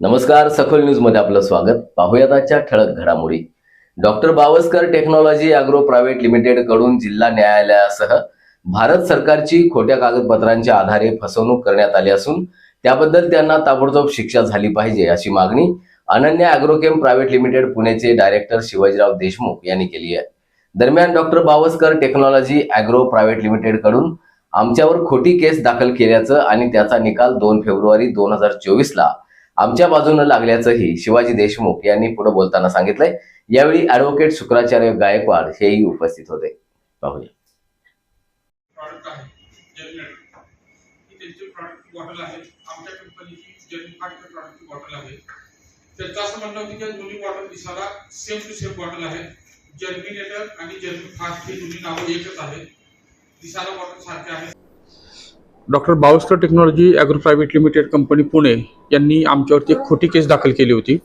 नमस्कार सखोल न्यूजमध्ये आपलं स्वागत. पाहुयात आजच्या ठळक घडामोडी. Doctor Bawaskar technology agro private लिमिटेडकडून जिल्हा न्यायालयासह भारत सरकारची खोट्या कागदपत्रांच्या आधारे फसवणूक करण्यात आली असून त्याबद्दल त्यांना ताबडतोब शिक्षा झाली पाहिजे अशी मागणी अनन्या अॅग्रोकेम प्रायव्हेट लिमिटेड पुणेचे डायरेक्टर शिवाजीराव देशमुख यांनी केली आहे. दरम्यान doctor Bawaskar technology agro private लिमिटेडकडून आमच्यावर खोटी केस दाखल केल्याचं आणि त्याचा निकाल दोन फेब्रुवारी दोन हजार चोवीसला ला आमच्या बाजूनं लागल्याचंही शिवाजी देशमुख यांनी पुढे बोलताना सांगितलंय. यावेळी ऍडव्होकेट शुक्राचार्य गायकवाड हेही उपस्थित होते. पाहूया. त्यांचं असं म्हणणं होतं की दोन्ही बॉटल दिसायला सेम टू सेम बॉटल आहे. जर्मिनेटर आणि जर्मी फास्ट हे दोन्ही नावं एकच आहे दिसायला बॉटल सारखे आहे doctor Bawaskar technology agro private limited company Pune यांनी आमच्यावरती एक खोटी केस दाखल केली होती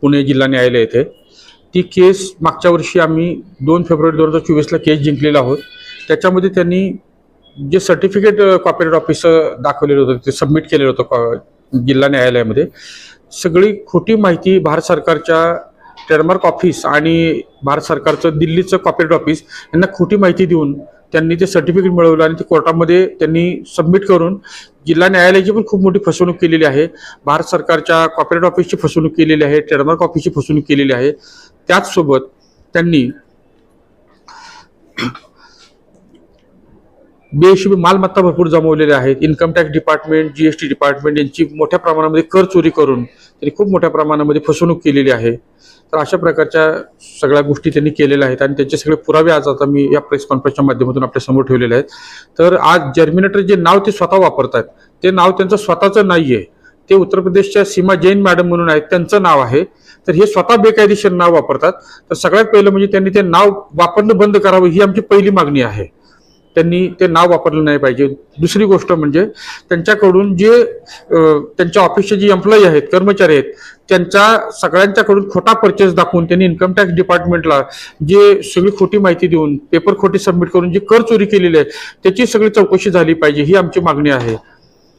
पुणे जिल्हा न्यायालय येथे. ती केस मागच्या वर्षी आम्ही दोन फेब्रुवारी दोन हजार चोवीसला केस जिंकलेला आहोत. त्याच्यामध्ये त्यांनी जे सर्टिफिकेट कॉपरेट ऑफिस दाखवलेलं होतं ते सबमिट केलेलं होतं कॉ- जिल्हा न्यायालयामध्ये. सगळी खोटी माहिती भारत सरकारच्या ट्रेडमार्क ऑफिस आणि भारत सरकारचं दिल्लीचं कॉपरेट ऑफिस यांना खोटी माहिती देऊन त्यांनी ते सर्टिफिकेट मिळवलं आणि ते कोर्टामध्ये त्यांनी सबमिट करून जिल्हा न्यायालयाची पण खूप मोठी फसवणूक केलेली आहे. भारत सरकारच्या कॉपरेट ऑफिसची फसवणूक केलेली आहे ट्रेडमार्क ऑफिसची फसवणूक केलेली आहे. त्याचसोबत त्यांनी बेहिशोबी मालमत्ता भरपूर जमवलेल्या आहेत. Income tax department G S T department यांची मोठ्या प्रमाणामध्ये कर चोरी करून त्यांनी खूप मोठ्या प्रमाणामध्ये फसवणूक केलेली आहे. तर अशा प्रकारच्या सगळ्या गोष्टी त्यांनी केलेल्या आहेत आणि त्यांचे सगळे पुरावे आज आता मी या प्रेस कॉन्फरन्सच्या माध्यमातून आपल्यासमोर ठेवलेले आहेत. तर आज जर्मिनेटर जे नाव ते स्वतः वापरतात ते नाव त्यांचं स्वतःचं नाही आहे ते उत्तर प्रदेशच्या सीमा जैन मॅडम म्हणून आहेत त्यांचं नाव आहे. तर हे स्वतः बेकायदेशीर नाव वापरतात. तर सगळ्यात पहिलं म्हणजे त्यांनी ते नाव वापरणं बंद करावं ही आमची पहिली मागणी आहे. त्यांनी ते नाव वापरलं नाही पाहिजे. दुसरी गोष्ट म्हणजे त्यांच्याकडून जे त्यांच्या ऑफिसचे जे एम्प्लॉई आहेत कर्मचारी आहेत त्यांच्या सगळ्यांच्याकडून खोटा परचेस दाखवून त्यांनी इन्कम टॅक्स डिपार्टमेंटला जे सगळी खोटी माहिती देऊन पेपर खोटी सबमिट करून जी कर चोरी केलेली आहे त्याची सगळी चौकशी झाली पाहिजे ही आमची मागणी आहे.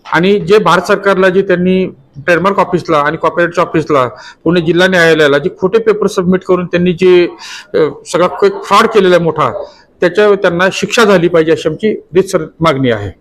आणि जे भारत सरकारला जे त्यांनी ट्रेडमार्क ऑफिसला आणि कॉपरेटच्या ऑफिसला पुणे जिल्हा न्यायालयाला जे खोटे पेपर सबमिट करून त्यांनी जे सगळा फ्रॉड केलेला आहे मोठा त्याच्यावर त्यांना शिक्षा झाली पाहिजे अशी आमची रितसर मागणी आहे.